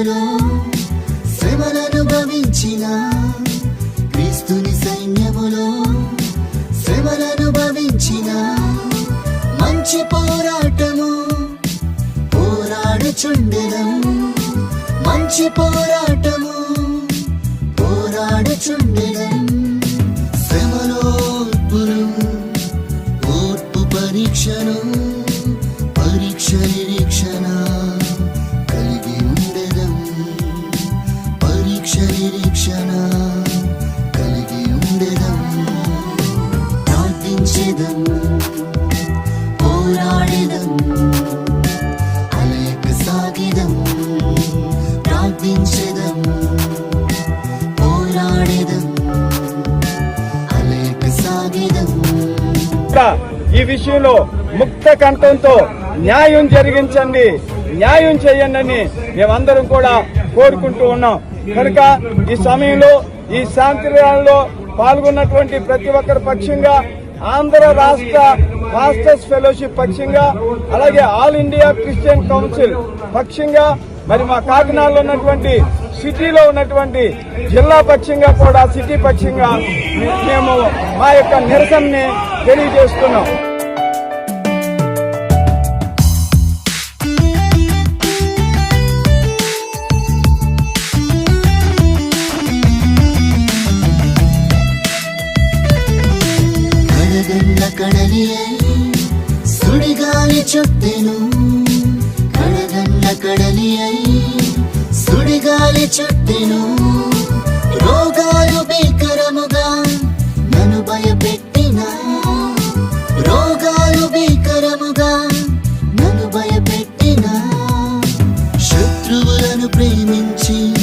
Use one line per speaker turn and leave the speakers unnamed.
సైన్యములో శ్రమలనుభవించిన క్రీస్తుని సైన్యములో శ్రమలనుభవించిన మంచి పోరాటము పోరాడుచుండెదం. మంచి పోరాటము పోరాడుచుండెదం. శ్రమలోర్పులు ఓర్పు పరీక్షను పరీక్ష ప్రార్థించేదం పోరాడేదం అలేక సాగిదం ప్రార్థించేదం పోరాడేదం అలేక సాగిదం
ఈ విషయంలో ముక్త కంఠంతో న్యాయం జరిగించండి. న్యాయం చేయండి అని మేమందరం కూడా కోరుకుంటూ ఉన్నాం. కనుక ఈ సమయంలో ఈ శాంతి పాల్గొన్నటువంటి ప్రతి ఒక్కరి పక్షంగా ఆంధ్ర రాష్ట్ర మాస్టర్స్ ఫెలోషిప్ పక్షంగా అలాగే ఆల్ ఇండియా క్రిస్టియన్ కౌన్సిల్ పక్షంగా మరి మా కాకినాడలో ఉన్నటువంటి సిటీలో ఉన్నటువంటి జిల్లా పక్షంగా కూడా సిటీ పక్షంగా మేము మా యొక్క నిరసనని తెలియజేస్తున్నాం.
ಕನಸುಗಳ సుడిగాలి చుట్టెను ಚೊತ್ತೆನು ಕಣಗನ್ನ ಕಡಲಿಯೇ ಸುಡಿಗಾಲಿ ಚೊತ್ತೆನು రోగాలు భీకరముగా నన్ను భయపెట్టిన. రోగాలు భీకరముగా నన్ను భయపెట్టిన. శత్రువులను ప్రేమించి